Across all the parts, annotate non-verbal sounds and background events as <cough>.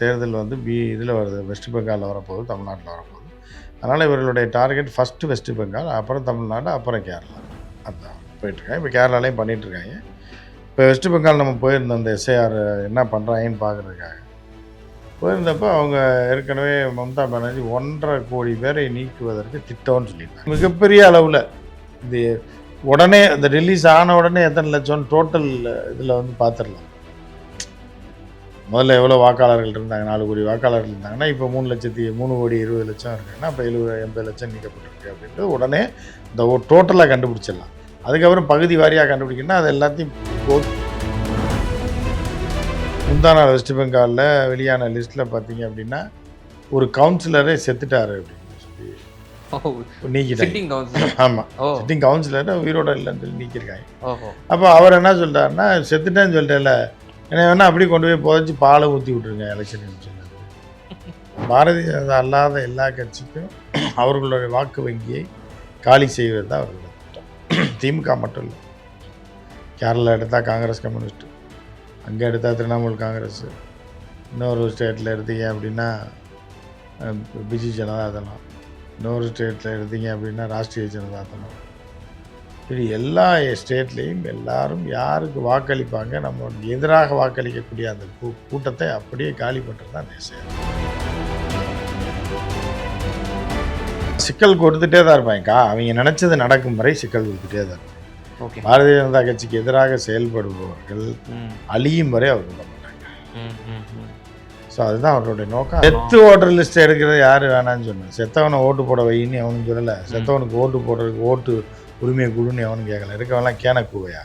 தேர்தல் வந்து பி இதில் வருது வெஸ்ட் பெங்காலில் வரப்போகுது தமிழ்நாட்டில் வரப்போகுது. அதனால் இவர்களுடைய டார்கெட் ஃபஸ்ட்டு வெஸ்ட் பெங்கால் அப்புறம் தமிழ்நாடு அப்புறம் கேரளா. அதுதான் போயிட்டுருக்காங்க. இப்போ கேரளாலையும் பண்ணிகிட்ருக்காங்க இப்போ வெஸ்ட் பெங்கால் நம்ம போயிருந்தோம் அந்த எஸ்ஐஆர் என்ன பண்ணுறாங்கன்னு பார்க்குறதுக்காக. போயிருந்தப்போ அவங்க ஏற்கனவே மம்தா பானர்ஜி ஒன்றரை கோடி பேரை நீக்குவதற்கு திட்டம்னு சொல்லியிருந்தாங்க. மிகப்பெரிய அளவில் இது உடனே இந்த ரிலீஸ் ஆன உடனே எத்தனை லட்சம் டோட்டல் இதில் வந்து பார்த்துடலாம். முதல்ல எவ்வளோ வாக்காளர்கள் இருந்தாங்க? நாலு கோடி வாக்காளர்கள் இருந்தாங்கன்னா இப்போ மூணு லட்சத்தி மூணு கோடி இருபது லட்சம் இருக்குன்னா இப்போ எழுபது எண்பது லட்சம் நீக்கப்பட்டிருக்கு அப்படின்ட்டு உடனே இந்த டோட்டலாக கண்டுபிடிச்சிடலாம். அதுக்கப்புறம் பகுதி வாரியாக கண்டுபிடிக்கணும்னா அது எல்லாத்தையும் போ- முந்தா நாள் வெஸ்ட் பெங்காலில் வெளியான லிஸ்ட்டில் பார்த்தீங்க அப்படின்னா ஒரு கவுன்சிலரே செத்துட்டாரு அப்படின்னு சொல்லி நீக்கிட்டாங்க. ஆமாம் சிட்டிங் கவுன்சிலரை உயிரோட இல்லைன்னு சொல்லி நீக்கியிருக்காங்க. அப்போ அவர் என்ன சொல்லிட்டாருன்னா செத்துட்டேன்னு சொல்லிட்டேன்ல என்ன வேணால் அப்படியே கொண்டு போய் புதைச்சி பாலை ஊற்றி விட்ருங்க எலெக்ஷன் சொன்னது பாரதிய ஜனதா அல்லாத எல்லா கட்சிக்கும் அவர்களுடைய வாக்கு வங்கியை காலி செய்வது தான் அவர்கள் திட்டம். திமுக மட்டும் இல்லை. கேரளா எடுத்தால் காங்கிரஸ் கம்யூனிஸ்ட் அங்கே எடுத்தால் திரிணாமுல் காங்கிரஸ் இன்னொரு ஸ்டேட்டில் எடுத்தீங்க அப்படின்னா பிஜு ஜனதா தளம் இன்னொரு ஸ்டேட்டில் எடுத்தீங்க அப்படின்னா ராஷ்ட்ரிய ஜனதா தளம். இப்படி எல்லா ஸ்டேட்லேயும் எல்லாரும் யாருக்கு வாக்களிப்பாங்க நம்ம எதிராக வாக்களிக்கக்கூடிய அந்த கூ- கூட்டத்தை அப்படியே காலி பண்ணுறது தான் தேசியம் சிக்கல் கொடுத்துட்டே தான் இருப்பாங்கக்கா. அவங்க நினச்சது நடக்கும் வரை சிக்கல் கொடுத்துட்டே தான் இருப்பாங்க. ஓகே. பாரதிய ஜனதா கட்சிக்கு எதிராக செயல்படுபவர்கள் அழியும் வரை அவர் விட மாட்டாங்க. ஸோ அதுதான் அவர்களுடைய நோக்கம். செத்து ஓட்டர் லிஸ்ட் எடுக்கிறது யார் வேணான்னு சொன்னேன். செத்தவனை ஓட்டு போட வைன்னு அவனும் சொல்லலை. செத்தவனுக்கு ஓட்டு போடுறதுக்கு ஓட்டு உரிமையை கொடுன்னு எவனும் கேட்கல இருக்கவெல்லாம் கேன கூவையா?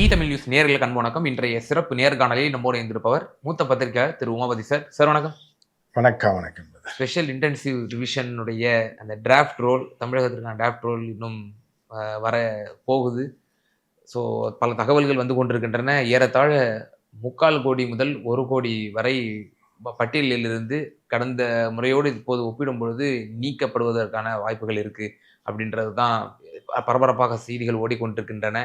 இ தமிழ் நியூஸ் நேர்களுக்கு அன்பு வணக்கம். இன்றைய சிறப்பு நேர்காணலில் நம்மோடு இருந்திருப்பவர் மூத்த பத்திரிகையாளர் திரு உமாபதி சார். சார் வணக்கம். வணக்கம் வணக்கம். ஸ்பெஷல் இன்டென்சிவ் ரிவிஷனுடைய அந்த டிராஃப்ட் ரோல் தமிழகத்திற்கான டிராஃப்ட் ரோல் இன்னும் வர போகுது. ஸோ பல தகவல்கள் வந்து கொண்டிருக்கின்றன. ஏறத்தாழ முக்கால் கோடி முதல் ஒரு கோடி வரை பட்டியலிலிருந்து கடந்த முறையோடு இப்போது ஒப்பிடும் பொழுது நீக்கப்படுவதற்கான வாய்ப்புகள் இருக்குது அப்படின்றது தான் பரபரப்பாக செய்திகள் ஓடிக்கொண்டிருக்கின்றன.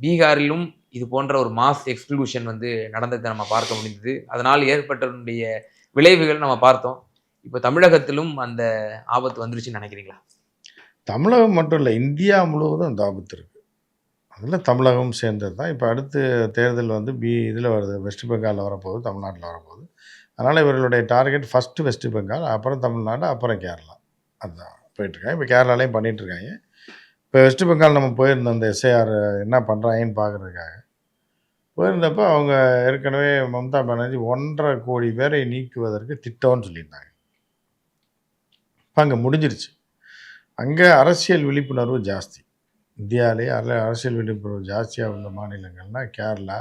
பீகாரிலும் இது போன்ற ஒரு மாஸ் எக்ஸ்க்ளூஷன் வந்து நடந்ததை நம்ம பார்க்க முடிந்தது. அதனால் ஏற்பட்டனுடைய விளைவுகள் நம்ம பார்த்தோம். இப்போ தமிழகத்திலும் அந்த ஆபத்து வந்துருச்சுன்னு நினைக்கிறீங்களா? தமிழகம் மட்டும் இல்லை இந்தியா முழுவதும் அந்த ஆபத்து இருக்குது அதில் தமிழகம் சேர்ந்தது தான் இப்போ அடுத்து தேர்தல் வந்து பி இதில் வருது. வெஸ்ட் பெங்காலில் வரப்போகுது தமிழ்நாட்டில் வரப்போகுது. அதனால் இவர்களுடைய டார்கெட் ஃபஸ்ட்டு வெஸ்ட் பெங்கால் அப்புறம் தமிழ்நாடு அப்புறம் கேரளா. அதுதான் போயிட்டுருக்காங்க. இப்போ கேரளாலையும் பண்ணிகிட்ருக்காங்க இப்போ வெஸ்ட் பெங்கால் நம்ம போயிருந்தோம் அந்த எஸ்ஏஆர் என்ன பண்ணுறாங்கன்னு பார்க்குறதுக்காக போயிருந்தப்போ அவங்க ஏற்கனவே மம்தா பானர்ஜி ஒன்றரை கோடி பேரை நீக்குவதற்கு திட்டம்னு சொல்லியிருந்தாங்க. இப்போ அங்கே முடிஞ்சிருச்சு. அங்கே அரசியல் விழிப்புணர்வு ஜாஸ்தி. இந்தியாவிலே அர அரசியல் விழிப்புணர்வு ஜாஸ்தியாக உள்ள மாநிலங்கள்னா கேரளா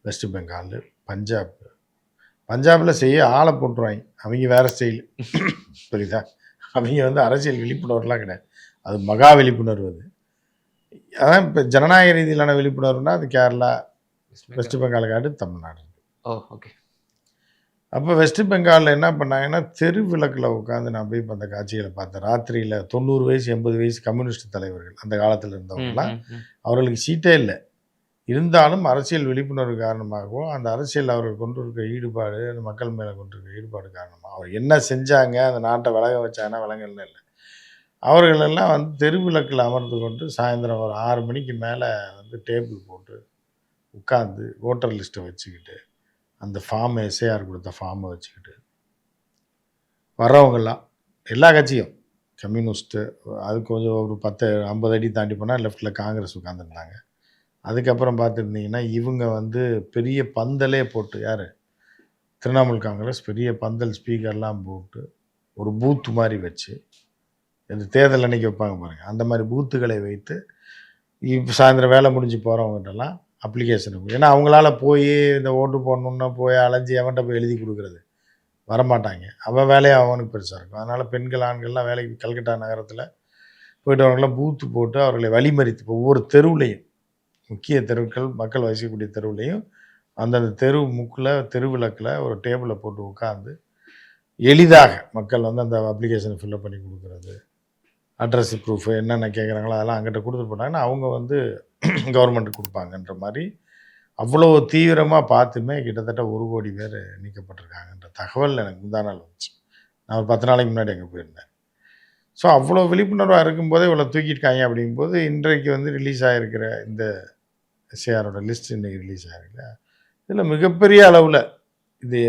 வெஸ்ட் பெங்கால் பஞ்சாப். பஞ்சாபில் செய்ய ஆளை போட்டுருவாங்க. அவங்க வேறு ஸ்டைல். புரியுதா? அவங்க வந்து அரசியல் விழிப்புணர்வுலாம் கிடையாது. அது மகா விழிப்புணர்வு அது. அதான் இப்போ ஜனநாயக ரீதியிலான விழிப்புணர்வுனா அது கேரளா வெஸ்ட் பெங்காலுக்கு அடுத்து தமிழ்நாடு. Oh okay. அப்போ வெஸ்ட் பெங்காலில் என்ன பண்ணாங்கன்னா தெரு விளக்கில் உட்காந்து நான் போய் இப்ப அந்த காட்சிகளை பார்த்தேன் ராத்திரியில் தொண்ணூறு வயசு எண்பது வயசு கம்யூனிஸ்ட் தலைவர்கள் அந்த காலத்தில் இருந்தவங்கலாம் அவர்களுக்கு சீட்டே இல்லை. இருந்தாலும் அரசியல் விழிப்புணர்வு காரணமாகவும் அந்த அரசியல் அவர்கள் கொண்டு இருக்க ஈடுபாடு அந்த மக்கள் மேலே கொண்டு இருக்க ஈடுபாடு காரணமாக அவர் என்ன செஞ்சாங்க அந்த நாட்டை விலக வச்சாங்கன்னா விலங்கல்ல இல்லை. அவர்கள் எல்லாம் வந்து தெருவிளக்கில் அமர்ந்து கொண்டு சாயந்தரம் ஒரு ஆறு மணிக்கு மேலே வந்து டேபிள் போட்டு உட்காந்து ஓட்டர் லிஸ்ட்டை வச்சுக்கிட்டு அந்த ஃபார்ம் எஸ்ஏஆர் கொடுத்த ஃபார்மை வச்சுக்கிட்டு. வர்றவங்கெல்லாம் எல்லா கட்சியும் கம்யூனிஸ்ட்டு அது கொஞ்சம் ஒரு பத்து ஐம்பது அடி தாண்டி போனால் லெஃப்ட்டில் காங்கிரஸ் உட்காந்துருந்தாங்க அதுக்கப்புறம் பார்த்துருந்தீங்கன்னா இவங்க வந்து பெரிய பந்தலே போட்டு யார்? திரிணாமுல் காங்கிரஸ் பெரிய பந்தல் ஸ்பீக்கர்லாம் போட்டு ஒரு பூத்து மாதிரி வச்சு இந்த தேர்தல் அன்னைக்கு வைப்பாங்க பாருங்கள் அந்த மாதிரி பூத்துகளை வைத்து இப்போ சாயந்தரம் வேலை முடிஞ்சு போகிறவங்ககிட்டலாம் அப்ளிகேஷன் ஏன்னா அவங்களால போய் இந்த ஓட்டு போடணுன்னா போய் அலைஞ்சு அவன்கிட்ட போய் எழுதி கொடுக்குறது வரமாட்டாங்க. அவன் வேலையை அவனுக்கு பெருசாக இருக்கும். அதனால் பெண்கள் ஆண்கள்லாம் வேலைக்கு கல்கட்டா நகரத்தில் போயிட்டு அவங்களாம் பூத்து போட்டு அவர்களை வழிமறித்து ஒவ்வொரு தெருவுலையும் முக்கிய தெருக்கள் மக்கள் வசிக்கக்கூடிய தெருவுலையும் அந்தந்த தெரு முக்கில் தெருவிளக்கில் ஒரு டேபிளை போட்டு உட்காந்து எளிதாக மக்கள் வந்து அந்த அப்ளிகேஷனை ஃபில்லப் பண்ணி கொடுக்குறது. அட்ரஸ் ப்ரூஃப் என்னென்ன கேட்குறாங்களோ அதெல்லாம் அங்கிட்ட கொடுத்துட்டு போனாங்கன்னா அவங்க வந்து <clears throat> கவர்மெண்ட்டுக்கு கொடுப்பாங்கன்ற மாதிரி அவ்வளோ தீவிரமாக பார்த்துமே கிட்டத்தட்ட ஒரு கோடி பேர் நீக்கப்பட்டிருக்காங்கன்ற தகவல் எனக்கு முந்தா நாள் வந்துச்சு. நான் ஒரு பத்து நாளைக்கு முன்னாடி அங்கே போயிருந்தேன். ஸோ அவ்வளோ விழிப்புணர்வாக இருக்கும்போதே இவ்வளோ தூக்கியிருக்காங்க அப்படிங்கும்போது இன்றைக்கு வந்து ரிலீஸ் ஆகிருக்கிற இந்த எஸ்ஏஆரோட லிஸ்ட் இன்றைக்கி ரிலீஸ் ஆகிருக்கு இதில் மிகப்பெரிய அளவில் இது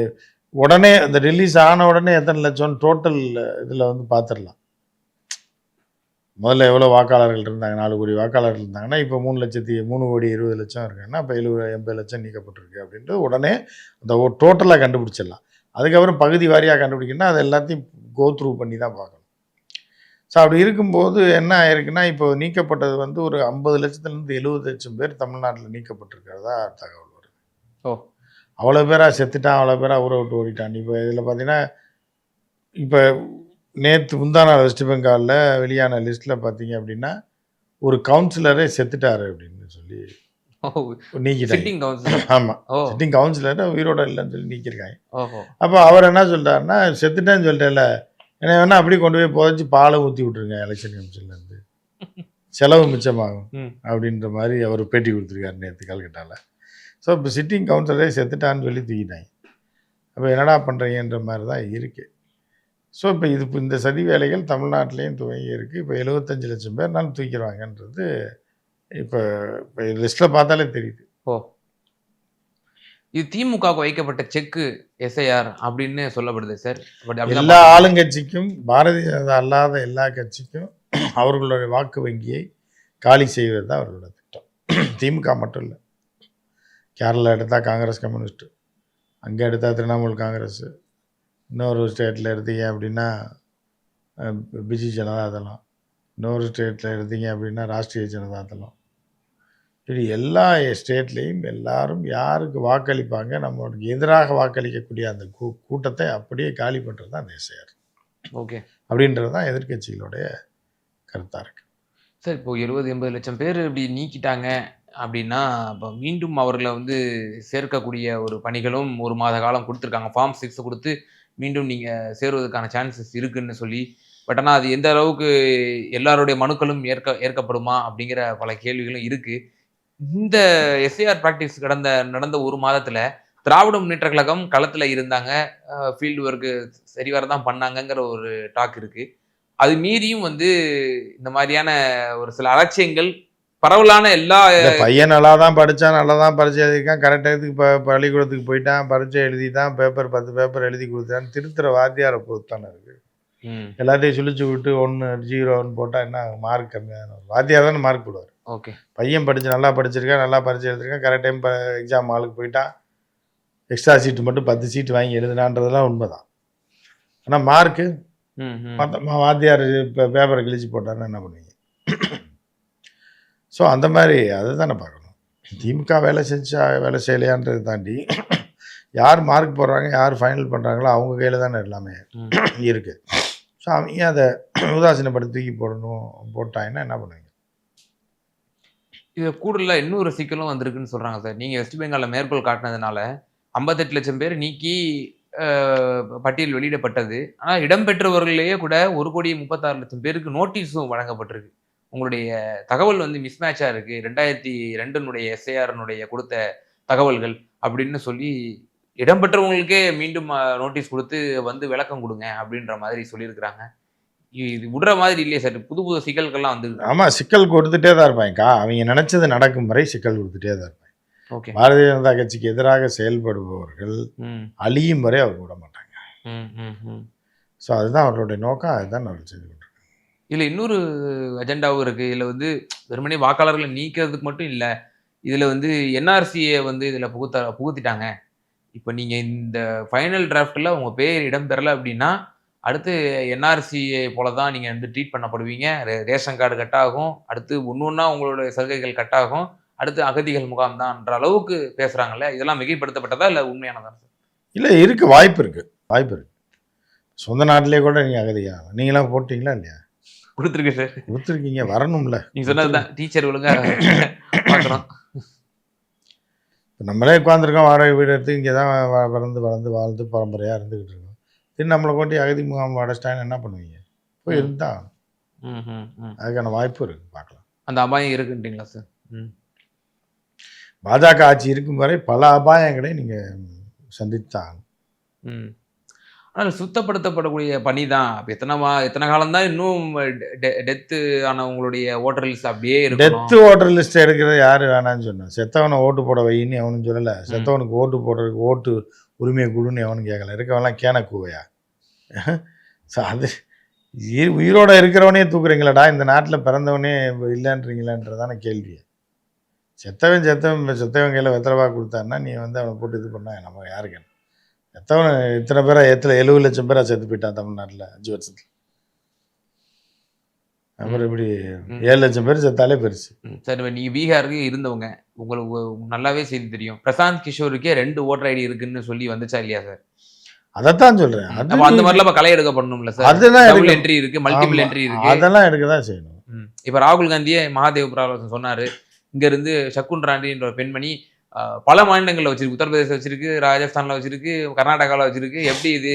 உடனே அந்த ரிலீஸ் ஆன உடனே எத்தனை லட்சம் டோட்டல் இதில் வந்து பார்த்துடலாம். முதல்ல எவ்வளோ வாக்காளர்கள் இருந்தாங்க? நாலு கோடி வாக்காளர்கள் இருந்தாங்கன்னா இப்போ மூணு லட்சத்தி மூணு கோடி இருபது லட்சம் இருக்குன்னா இப்போ எழுபது எண்பது லட்சம் நீக்கப்பட்டிருக்கு அப்படின்றது உடனே அந்த டோட்டலாக கண்டுபிடிச்சிடலாம். அதுக்கப்புறம் பகுதி வாரியாக கண்டுபிடிக்கணும்னா அது எல்லாத்தையும் கோ த்ரூ பண்ணி தான் பார்க்கணும். ஸோ அப்படி இருக்கும்போது என்ன ஆயிருக்குன்னா இப்போ நீக்கப்பட்டது வந்து ஒரு ஐம்பது லட்சத்துலேருந்து எழுபது லட்சம் பேர் தமிழ்நாட்டில் நீக்கப்பட்டிருக்கிறதா தகவல் வருது. ஓ. அவ்வளோ பேராக செத்துட்டான் அவ்வளோ பேராக ஊரை விட்டு ஓடிட்டான். இப்போ இதில் பார்த்தீங்கன்னா இப்போ நேற்று முந்தா நாள் வெஸ்ட் பெங்காலில் வெளியான லிஸ்ட்டில் பார்த்தீங்க அப்படின்னா ஒரு கவுன்சிலரே செத்துட்டாரு அப்படின்னு சொல்லி நீக்கிட்டாங்க. ஆமாம் சிட்டிங் கவுன்சிலரை உயிரோட இல்லைன்னு சொல்லி நீக்கியிருக்காங்க. ஓஹோ. அப்போ அவர் என்ன சொல்லிட்டாருன்னா செத்துட்டேன்னு சொல்லிட்டேன்ல. என்ன வேணா அப்படியே கொண்டு போய் புதைச்சி பாலை ஊற்றி விட்ருங்க எலெக்ஷன் கமிஷன்லேருந்து செலவு மிச்சமாகும். அப்படின்ற மாதிரி அவர் பேட்டி கொடுத்துருக்காரு நேற்று கல்கட்டாவில் ஸோ இப்போ சிட்டிங் கவுன்சிலரே செத்துட்டான்னு சொல்லி தூக்கிட்டாங்க. அப்போ என்னடா பண்ணுறீங்கன்ற மாதிரி தான் இருக்குது ஸோ இப்போ இது இந்த சதி வேலைகள் தமிழ்நாட்டிலையும் துவங்கி இருக்குது இப்போ எழுபத்தஞ்சு லட்சம் பேர்னாலும் தூக்கிடுவாங்கன்றது இப்போ இப்போ லிஸ்ட்டில் பார்த்தாலே தெரியுது. ஓ. இது திமுகவுக்கு வைக்கப்பட்ட செக்கு எஸ்ஐஆர் அப்படின்னு சொல்லப்படுது சார். எல்லா ஆளுங்கட்சிக்கும் பாரதிய ஜனதா அல்லாத எல்லா கட்சிக்கும் அவர்களுடைய வாக்கு வங்கியை காலி செய்வது தான் அவர்களோட திட்டம். திமுக மட்டும் இல்லை. கேரளா எடுத்தால் காங்கிரஸ் கம்யூனிஸ்ட் அங்கே எடுத்தால் திரிணாமுல் காங்கிரஸ். இன்னொரு ஸ்டேட்டில் எடுத்தீங்க அப்படின்னா பிஜு ஜனதா தளம். இன்னொரு ஸ்டேட்டில் எடுத்தீங்க அப்படின்னா ராஷ்ட்ரிய ஜனதா தளம். இப்படி எல்லா ஸ்டேட்லேயும் எல்லாரும் யாருக்கு வாக்களிப்பாங்க நம்மளுக்கு எதிராக வாக்களிக்கக்கூடிய அந்த கூ கூட்டத்தை அப்படியே காலி பண்ணுறது தான் எஸ்ஐஆர் ஓகே. அப்படின்றது தான் எதிர்க்கட்சிகளுடைய கருத்தாக இருக்கு. சார் இப்போ எழுபது எண்பது லட்சம் பேர் இப்படி நீக்கிட்டாங்க அப்படின்னா இப்போ மீண்டும் அவர்களை வந்து சேர்க்கக்கூடிய ஒரு பணிகளும் ஒரு மாத காலம் கொடுத்துருக்காங்க. ஃபார்ம் சிக்ஸ் கொடுத்து மீண்டும் நீங்கள் சேருவதற்கான சான்சஸ் இருக்குன்னு சொல்லி பட் ஆனால் அது எந்த அளவுக்கு எல்லாருடைய மனுக்களும் ஏற்க ஏற்கப்படுமா அப்படிங்கிற பல கேள்விகளும் இருக்குது இந்த எஸ்ஏஆர் ப்ராக்டிஸ் கடந்த நடந்த ஒரு மாதத்தில் திராவிட முன்னேற்ற கழகம் களத்தில் இருந்தாங்க. ஃபீல்டு ஒர்க்கு சரிவர தான் பண்ணாங்கங்கிற ஒரு டாக் இருக்குது அது மீறியும் வந்து இந்த மாதிரியான ஒரு சில அலட்சியங்கள் பரவலான எல்லா பையன் நல்லா தான் படித்தான் நல்லா தான் பரீட்சை எழுதியிருக்கான் கரெக்டாக இப்போ பள்ளிக்கூடத்துக்கு போயிட்டான் பரீட்சை எழுதிட்டான் பேப்பர் பத்து பேப்பர் எழுதி கொடுத்தான்னு திருத்துற வாத்தியாரை பொறுத்து தானே இருக்குது ம். எல்லாத்தையும் சுழிச்சு விட்டு ஒன்று ஜீரோன்னு போட்டால் என்ன மார்க் கம்மியான வரும். வாத்தியார் தானே மார்க் போடுவார். ஓகே பையன் படித்து நல்லா படிச்சிருக்கான் நல்லா பரீட்சை எழுதிருக்கான். கரெக்ட் டைம் எக்ஸாம் ஹாலுக்கு போயிட்டான். எக்ஸ்ட்ரா சீட்டு மட்டும் பத்து சீட்டு வாங்கி எழுதுனான்றதெல்லாம் உண்மைதான். ஆனால் மார்க்கு மற்ற வாத்தியார் இப்போ பேப்பரை கிழிச்சு போட்டாருன்னா என்ன பண்ணுவீங்க? ஸோ அந்த மாதிரி அதை தானே பார்க்கணும். திமுக வேலை செஞ்சா வேலை செய்யலையான்றதை தாண்டி யார் மார்க் போடுறாங்க யார் ஃபைனல் பண்ணுறாங்களோ அவங்க கையில் தானே எல்லாமே. இருக்குது ஸோ அவங்க அதை உதாசீனப்படுத்தி தூக்கி போடணும் போட்டாங்கன்னா என்ன பண்ணுவீங்க? இது கூடுதலாக இன்னொரு சிக்கலும் வந்திருக்குன்னு சொல்றாங்க சார். நீங்க வெஸ்ட் பெங்காலில் மேற்கோள் காட்டினதுனால ஐம்பத்தெட்டு லட்சம் பேர் நீக்கி பட்டியல் வெளியிடப்பட்டது. ஆனால் இடம்பெற்றவர்களையே கூட ஒரு கோடி முப்பத்தாறு லட்சம் பேருக்கு நோட்டீஸும் வழங்கப்பட்டிருக்கு. உங்களுடைய தகவல் வந்து மிஸ்மேட்சாக இருக்கு. ரெண்டாயிரத்தி ரெண்டுனுடைய எஸ்ஐஆர்னுடைய கொடுத்த தகவல்கள் அப்படின்னு சொல்லி இடம்பெற்றவங்களுக்கே மீண்டும் நோட்டீஸ் கொடுத்து வந்து விளக்கம் கொடுங்க அப்படின்ற மாதிரி சொல்லியிருக்கிறாங்க. இது விடுற மாதிரி இல்லையே சார் புது புது சிக்கல்கள்லாம் வந்து ஆமாம் சிக்கல் கொடுத்துட்டே தான் இருப்பாங்கக்கா அவங்க நினச்சது நடக்கும் வரை சிக்கல் கொடுத்துட்டே தான் இருப்பாங்க. ஓகே. பாரதிய ஜனதா கட்சிக்கு எதிராக செயல்படுபவர்கள் அழியும் வரை அவங்க விட மாட்டாங்க. ம் ம் ம். ஸோ அதுதான் அவர்களுடைய நோக்கம். அதுதான் அவர்கள் செய்து கொண்டிருக்காங்க இல்லை இன்னொரு அஜெண்டாவும் இருக்குது இதில் வந்து வெறுமனே வாக்காளர்களை நீக்கிறதுக்கு மட்டும் இல்லை இதில் வந்து என்ஆர்சியை வந்து இதில் புகுத்த புகுத்திட்டாங்க. இப்போ நீங்கள் இந்த ஃபைனல் டிராஃப்டில் உங்கள் பேர் இடம்பெறல அப்படின்னா அடுத்து என்ஆர்சியை போல தான் நீங்கள் வந்து ட்ரீட் பண்ணப்படுவீங்க. ரே- ரேஷன் கார்டு கட் ஆகும் அடுத்து ஒன்று ஒன்றா உங்களோட சலுகைகள் கட் ஆகும் அடுத்து அகதிகள் முகாம் தான்ன்ற அளவுக்கு பேசுகிறாங்கல்ல இதெல்லாம் மிகைப்படுத்தப்பட்டதா இல்லை உண்மையானதா? இல்லை இருக்குது வாய்ப்பு இருக்குது வாய்ப்பு இருக்குது சொந்த நாட்டிலே கூட நீங்கள் அகதியாகலாம் நீங்களாம் போட்டிங்களா இல்லையா? கொடுத்துருக்கு சார். கொடுத்துருக்கீங்க வரணும்ல. நீங்க சொன்னதுதான் டீச்சர் ஒழுங்கா பார்க்கணும். இப்போ நம்மளே உட்காந்துருக்கோம் வாடகை வீடு எடுத்து இங்கே தான் வ- பிறந்து வளர்ந்து வாழ்ந்து பரம்பரையாக இருந்துக்கிட்டு இருக்கோம். திரு நம்மளை கொண்டு அகதி முகாம் அடைச்சிட்டான்னு என்ன பண்ணுவீங்க? போய். இருந்தா. அதுக்கான வாய்ப்பு இருக்கு பார்க்கலாம். அந்த அபாயம் இருக்குன்றீங்களா சார்? ம். பாஜக ஆட்சி இருக்கும் வரை பல அபாயங்களை நீங்க சந்தித்தான் ம். ஆனால் சுத்தப்படுத்தப்படக்கூடிய பணி தான். அப்போ எத்தனை வா எத்தனை காலம் தான் இன்னும் டெத்து ஆனவங்களுடைய ஓட்டர் லிஸ்ட் அப்படியே டெத்து இருக்கணும் ஓட்டர் லிஸ்ட் எடுக்கிறது யாரு வேணாம்னு சொன்னா. செத்தவனை ஓட்டு போட வைன்னு அவனும் சொல்லல. செத்தவனுக்கு ஓட்டு போடுறதுக்கு ஓட்டு உரிமையை கொடுன்னு எவனும் கேட்கல இருக்கவன்லாம் கேன கூவையா? ஸோ அது உயிர்- உயிரோட இருக்கிறவனே தூக்குறீங்களாடா? இந்த நாட்டில் பிறந்தவனே இல்லைன்றீங்களான்றதான கேள்வி. செத்தவன் செத்தவன் செத்தவன் கையில் வெத்தரவா கொடுத்தான்னா நீ வந்து அவனை போட்டு இது பண்ண நம்ம யாருக்கு என்ன? செத்தவன் இத்தனை பேரா எத்தனை எழுபது லட்சம் பேரா செத்து போயிட்டான் தமிழ்நாட்டில் அஞ்சு வருஷத்துல. அப்புறம் இப்படி. ஏழு லட்சம் பேர் செத்தாலே பெருசு சரி இப்ப நீங்க பீகாருக்கு இருந்தவங்க உங்களுக்கு நல்லாவே செய்தி தெரியும். பிரசாந்த் கிஷோருக்கே ரெண்டு ஓட்டர் ஐடி இருக்குன்னு சொல்லி வந்துச்சா இல்லையா சார்? அதைத்தான் சொல்றேன். அந்த மாதிரிலாம் இப்ப களை எடுக்க பண்ணணும்ல சார்? அதெல்லாம் என்ட்ரி இருக்கு மல்டிபிள் என்ட்ரி இருக்கு. அதெல்லாம் எடுக்க தான் செய்யணும். இப்ப ராகுல் காந்தியே மகாதேவ் பிராவசன் சொன்னாரு. இங்க இருந்து சக்குன் ராண்டின்ற பெண்மணி பல மாநிலங்கள்ல வச்சிருக்கு. உத்தரப்பிரதேசம் வச்சிருக்கு ராஜஸ்தான்ல வச்சிருக்கு கர்நாடகால வச்சிருக்கு. எப்படி இது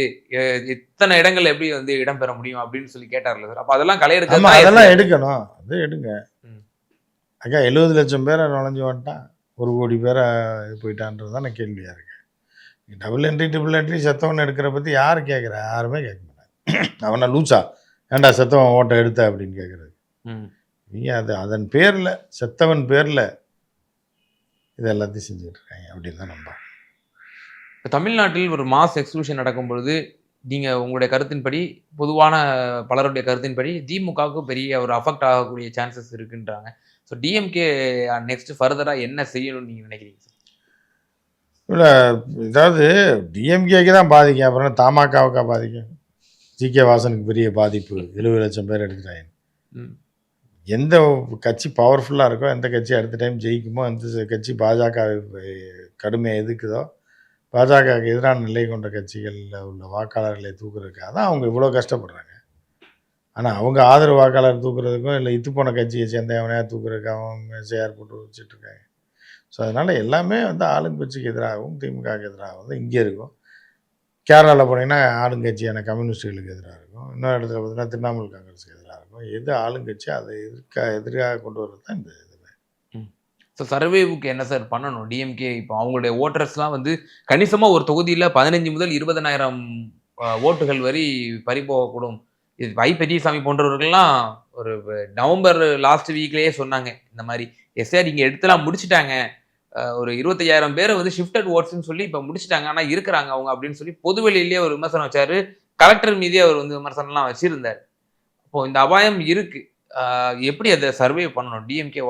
எத்தனை இடங்கள்ல எப்படி வந்து இடம் பெற முடியும் அப்படின்னு சொல்லி கேட்டார்ல சார். அப்ப அதெல்லாம் ஆமா அதெல்லாம் எடுக்க எடுக்கணும். அது எடுங்க. அக்கா எழுபது லட்சம் பேரை நுழைஞ்சு வந்துட்டான். ஒரு கோடி பேரை போயிட்டான்றது தானே கேள்வியா இருக்கு. டபுள் என்ட்ரி ட்ரிபிள் என்ட்ரி செத்தவன் எடுக்கிற பத்தி யாரு கேட்குறா யாருமே கேட்க மாட்டாங்க. <clears throat> அவனை லூச்சா ஏன்டா செத்தவன் ஓட்டை எடுத்த அப்படின்னு கேட்குறது ம். நீ அது அதன் பேர்ல செத்தவன் பேர்ல இது எல்லாத்தையும் செஞ்சுட்டு இருக்காங்க அப்படின்னு தான் நம்ப இப்ப தமிழ்நாட்டில் ஒரு மாஸ் எக்ஸ்க்ளூஷன் நடக்கும் பொழுது நீங்க உங்களுடைய கருத்தின்படி பொதுவான பலருடைய கருத்தின்படி திமுகவுக்கு பெரிய ஒரு அஃபெக்ட் ஆகக்கூடிய சான்சஸ் இருக்குன்றாங்க. ஸோ டிஎம்கே நெக்ஸ்ட் ஃபர்தரா என்ன செய்யணும்னு நீங்க நினைக்கிறீங்க சார் இல்லை இதாவது டிஎம்கேக்கு தான் பாதிக்கும். அப்புறம் தமாகாவுக்கா பாதிக்கும்? ஜி கே வாசனுக்கு பெரிய பாதிப்பு. எழுபது லட்சம் பேர் எடுத்துட்டாங்க. ம். எந்த கட்சி பவர்ஃபுல்லாக இருக்கோ எந்த கட்சி அடுத்த டைம் ஜெயிக்குமோ அந்த கட்சி பாஜக கடுமையாக எதுக்குதோ பாஜகவுக்கு எதிரான நிலை கொண்ட கட்சிகளில் உள்ள வாக்காளர்களை தூக்குறதுக்காக தான் அவங்க இவ்வளோ கஷ்டப்படுறாங்க. ஆனால் அவங்க ஆதரவு வாக்காளர் தூக்குறதுக்கும் இல்லை இத்து போன கட்சியை சேர்ந்த எவனையாக தூக்குறதுக்காகவும் சேர் போட்டு வச்சுட்ருக்காங்க ஸோ அதனால் எல்லாமே வந்து ஆளுங்கட்சிக்கு எதிராகவும் திமுகவுக்கு எதிராகவும் இங்கே இருக்கும். கேரளாவில் போனீங்கன்னா ஆளுங்கட்சியான கம்யூனிஸ்டுகளுக்கு எதிராக இருக்கும். இன்னொரு இடத்துல பார்த்தீங்கன்னா திரிணாமுல் காங்கிரஸுக்கு எதிராக எது ஆளுங்கட்சி அதை எதிர்க்க எதிராக கொண்டு வர்றது தான் இந்த இது ஸோ சர்வேவுக்கு என்ன சார் பண்ணணும்? டிஎம்கே இப்போ அவங்களுடைய ஓட்டர்ஸ்லாம் வந்து கணிசமாக ஒரு தொகுதியில் பதினஞ்சு முதல் இருபதனாயிரம் ஓட்டுகள் வரி பறிபோகக்கூடும். இது வை பெரியசாமி போன்றவர்கள்லாம் ஒரு நவம்பர் லாஸ்ட் வீக்லேயே சொன்னாங்க. இந்த மாதிரி எஸ்ஆர் இங்கே எடுத்துலாம் முடிச்சுட்டாங்க. ஒரு இருபத்தையாயிரம் பேரை வந்து ஷிஃப்டட் ஓட்ஸ்னு சொல்லி இப்போ முடிச்சிட்டாங்க. ஆனால் இருக்கிறாங்க அவங்க அப்படின்னு சொல்லி பொதுவெளியிலேயே ஒரு விமர்சனம் வச்சாரு. கலெக்டர் மீதே அவர் வந்து விமர்சனம்லாம் வச்சிருந்தார். அப்போ இந்த அபாயம் இருக்கு. எப்படி அதை சர்வே பண்ணணும்? டிஎம்கே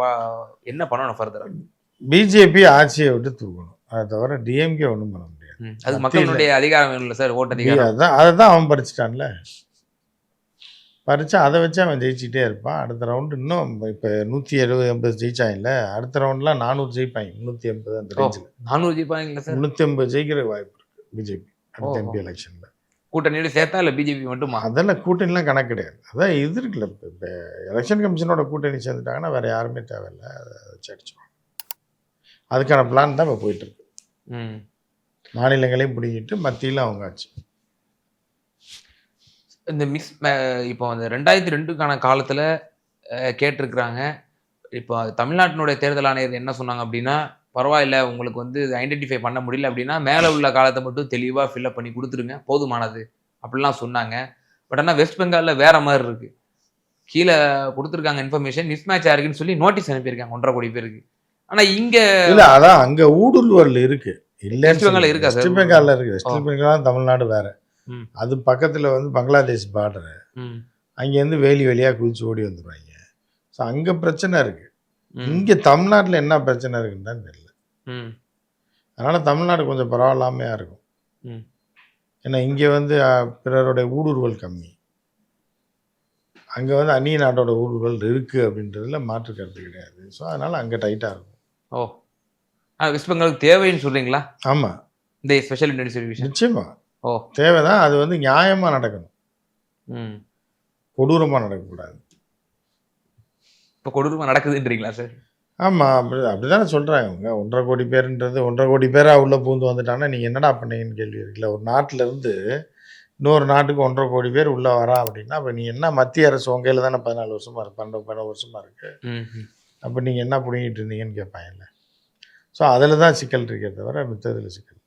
என்ன பண்ணணும் ஃபர்தரா பிஜேபி ஆட்சியை விட்டு தூக்கணும். அதை தவிர டிஎம்கே ஒன்றும் பண்ண முடியாது. அது மக்களுடைய அதிகாரம் வேணும்ல சார் ஓட்டு அதிகாரம். அதான் அதை தான் அவன் பறிச்சிட்டான்ல. பறிச்சா அதை வச்சு அவன் ஜெயிச்சிட்டே இருப்பான். அடுத்த ரவுண்டு இன்னும் இப்போ நூற்றி எழுபது எண்பது ஜெயிச்சாங்கல்ல அடுத்த ரவுண்ட்லாம் நானூறு ஜெயிப்பாங்க. முந்நூற்றி எண்பது அந்த. ரேஞ்சில் நானூறு ஜெயிப்பாங்களா சார் முந்நூற்றி எண்பது ஜெயிக்கிற வாய்ப்பு இருக்கு பிஜேபி அடுத்த. எம்பி எலெக்ஷனில் கூட்டணியோட சேர்த்தா இல்ல பிஜேபி மட்டுமா அதெல்லாம் கூட்டணிலாம் கணக்கு கிடையாது. அதான் இது இருக்குல்ல இப்போ இப்போ எலெக்ஷன் கமிஷனோட கூட்டணி சேர்ந்துட்டாங்கன்னா வேற யாருமே தேவையில்லை. அதை வச்சு அடிச்சிடுவாங்க அதுக்கான பிளான் தான் இப்போ போயிட்டு இருக்கு ம். மாநிலங்களையும் பிடிங்கிட்டு மத்தியில் அவங்க ஆச்சு இந்த மிஸ் இப்போ அந்த ரெண்டாயிரத்தி ரெண்டுக்கான காலத்துல கேட்டிருக்கிறாங்க. இப்போ தமிழ்நாட்டினுடைய தேர்தல் ஆணையர் என்ன சொன்னாங்க அப்படின்னா பரவாயில்ல உங்களுக்கு வந்து ஐடென்டிஃபை பண்ண முடியல அப்படின்னா மேலே உள்ள காலத்தை மட்டும் தெளிவாக ஃபில்அப் பண்ணி கொடுத்துருங்க. போதுமானது அப்படிலாம் சொன்னாங்க. பட் ஆனால் வெஸ்ட் பெங்காலில் வேற மாதிரி இருக்கு. கீழே கொடுத்துருக்காங்க இன்ஃபர்மேஷன் மிஸ் மேட்ச் இருக்குன்னு சொல்லி நோட்டீஸ் அனுப்பியிருக்காங்க ஒன்றரை கோடி பேருக்கு. ஆனால் இங்கே இல்ல அதான் அங்க ஊடுருவல் இருக்கு. இல்லைன்னு வெஸ்ட் பெங்கால்ல இருக்கா? வெஸ்ட் பெங்கால்ல இருக்கு. வெஸ்ட். பெங்கால் தமிழ்நாடு வேற. அது பக்கத்துல வந்து பங்களாதேஷ் பார்டர் அங்கேருந்து வேலி வழியா குதிச்சு ஓடி வந்துருவாங்க. ஸோ அங்க பிரச்சனை இருக்கு. இங்க தமிழ்நாட்டுல என்ன பிரச்சனை இருக்குன்னு தான் தெரியல. அதனால தமிழ்நாடு கொஞ்சம் பரவாயில்லாமையா இருக்கும். ம். ஏன்னா இங்க வந்து பிறருடைய ஊடுருவல் கம்மி. அங்க வந்து அந்நிய நாட்டோட ஊடுருவல் இருக்கு அப்படின்றதுல மாற்று கருத்து கிடையாது. ஸோ அதனால அங்க டைட்டா இருக்கும். ஓ. ஆ வெஸ்ட் பெங்காலுக்கு தேவைன்னு சொல்றீங்களா? ஆமா. இந்த ஸ்பெஷல் இன்டென்சிவ் டிவிஷன் நிச்சயமா. ஓ. தேவைதான் அது வந்து நியாயமா நடக்கணும். ம். கொடூரமா நடக்கக்கூடாது. இப்போ கொடூரமாக நடக்குதுன்றீங்களா சார் ஆமாம் அப்படி அப்படிதானே சொல்கிறாங்க அவங்க ஒன்றரை கோடி பேருன்றது ஒன்றரை கோடி பேராக உள்ளே பூந்து வந்துட்டாங்கன்னா நீங்கள் என்னடா பண்ணீங்கன்னு கேள்வி இருக்குல்ல. ஒரு நாட்டில் இருந்து இன்னொரு நாட்டுக்கு ஒன்றரை கோடி பேர் உள்ளே வரா அப்படின்னா அப்போ நீ என்ன மத்திய அரசு உங்க கையில் தானே பதினாலு வருஷமா இருக்கு பன்னெண்டு பன்னெண்டு வருஷமா இருக்கு. ம், ம். அப்போ நீங்கள் என்ன பிடிங்கிட்டு இருந்தீங்கன்னு கேட்பாங்கல்ல ஸோ அதில் தான் சிக்கல் இருக்கே தவிர மித்ததில் சிக்கல்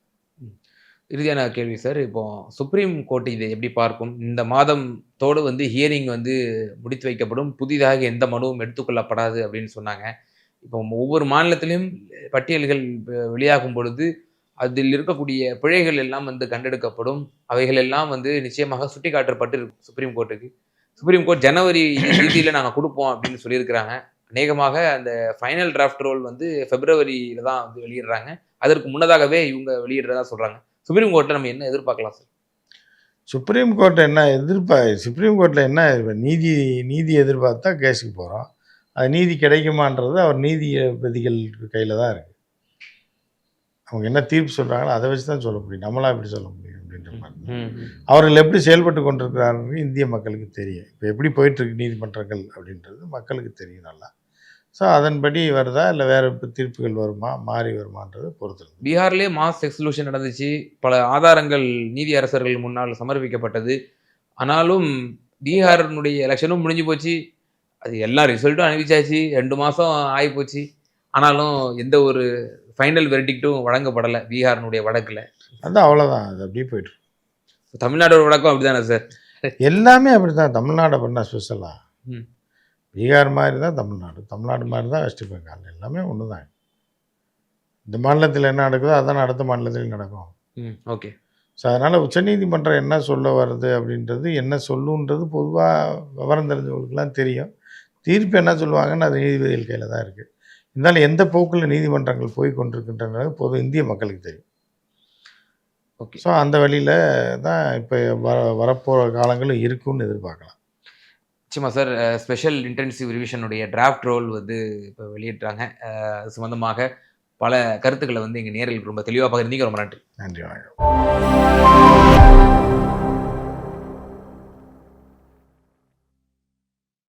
இறுதியான கேள்வி சார் இப்போ சுப்ரீம் கோர்ட் இதை எப்படி பார்க்கும்? இந்த மாதத்தோடு வந்து ஹியரிங் வந்து முடித்து வைக்கப்படும். புதிதாக எந்த மனுவும் எடுத்துக்கொள்ளப்படாது அப்படின்னு சொன்னாங்க. இப்போ ஒவ்வொரு மாநிலத்திலையும் பட்டியல்கள் வெளியாகும் பொழுது அதில் இருக்கக்கூடிய பிழைகள் எல்லாம் வந்து கண்டெடுக்கப்படும். அவைகள் எல்லாம் வந்து நிச்சயமாக சுட்டிக்காட்டப்பட்டு இருக்கும் சுப்ரீம் கோர்ட்டுக்கு. சுப்ரீம் கோர்ட் ஜனவரி தேதியில் நாங்கள் கொடுப்போம் அப்படின்னு சொல்லியிருக்கிறாங்க. அநேகமாக அந்த ஃபைனல் டிராஃப்ட் ரோல் வந்து பிப்ரவரியில் தான் வந்து வெளியிடுறாங்க. அதற்கு முன்னதாகவே இவங்க வெளியிடுறதா சொல்கிறாங்க சுப்ரீம் கோர்ட்டில் நம்ம என்ன எதிர்பார்க்கலாம் சார்? சுப்ரீம் கோர்ட்டை என்ன எதிர்ப்பா சுப்ரீம் கோர்ட்டில் என்ன நீதி நீதி எதிர்பார்த்தா கேஸுக்கு போகிறோம் அது நீதி கிடைக்குமான்றது அவர் நீதிபதிகள் கையில் தான் இருக்குது அவங்க என்ன தீர்ப்பு சொல்கிறாங்களோ அதை வச்சு தான் சொல்ல முடியும். நம்மளாம் எப்படி சொல்ல முடியும் அப்படின்ற மாதிரி. அவர்கள் எப்படி செயல்பட்டு கொண்டிருக்கிறார்கள் இந்திய மக்களுக்கு தெரியும். இப்போ எப்படி போயிட்டுருக்கு நீதிமன்றங்கள் அப்படின்றது மக்களுக்கு தெரியும் நல்லா. ஸோ அதன்படி வருதா இல்லை வேறு தீர்ப்புகள் வருமா மாறி வருமான்றது பொறுத்து. பீகார்லேயே மாஸ் எக்ஸ்க்ளூஷன் நடந்துச்சு. பல ஆதாரங்கள் நீதி அரசர்கள் முன்னால் சமர்ப்பிக்கப்பட்டது. ஆனாலும் பீகாரினுடைய எலெக்ஷனும் முடிஞ்சு போச்சு. அது எல்லா ரிசல்ட்டும் அனுப்பிச்சாச்சு. ரெண்டு மாதம் ஆகி போச்சு ஆனாலும் எந்த ஒரு ஃபைனல் வெர்டிக்ட்டும் வழங்கப்படலை. பீகாரினுடைய வழக்கில். அது அவ்வளோதான் அது அப்படியே போயிட்டு. தமிழ்நாடோட வழக்கம் அப்படிதானே சார்? எல்லாமே அப்படி தான் தமிழ்நாடு அப்படின்னா ஸ்பெஷலாக. பீகார் மாதிரி தான் தமிழ்நாடு. தமிழ்நாடு மாதிரி தான் வெஸ்ட் பெங்கால் எல்லாமே ஒன்று தான் இந்த மாநிலத்தில் என்ன நடக்குதோ அதான் அடுத்த மாநிலத்தில் நடக்கும். ஓகே. ஸோ அதனால் உச்சநீதிமன்றம் என்ன சொல்ல வருது அப்படின்றது என்ன சொல்லுன்றது பொதுவாக விவரம் தெரிஞ்சவங்களுக்குலாம் தெரியும். தீர்ப்பு என்ன சொல்லுவாங்கன்னு அது நீதிபதிகள் கையில் தான் இருக்குது இருந்தாலும் எந்த போக்கில் நீதிமன்றங்கள் போய் கொண்டிருக்கின்றன பொது இந்திய மக்களுக்கு தெரியும். ஓகே. ஸோ அந்த வழியில் தான் இப்போ வர வரப்போகிற காலங்களும் இருக்குன்னு எதிர்பார்க்கலாம். நிச்சயமா சார். ஸ்பெஷல் இன்டென்சிவ் ரிவிஷனுடைய டிராஃப்ட் ரோல் வந்து இப்போ வெளியிட்டாங்க சம்பந்தமாக பல கருத்துக்களை வந்து எங்கள் நேரில் ரொம்ப தெளிவாக பகிர்ந்தீங்க. ரொம்ப நன்றி. நன்றி வணக்கம்.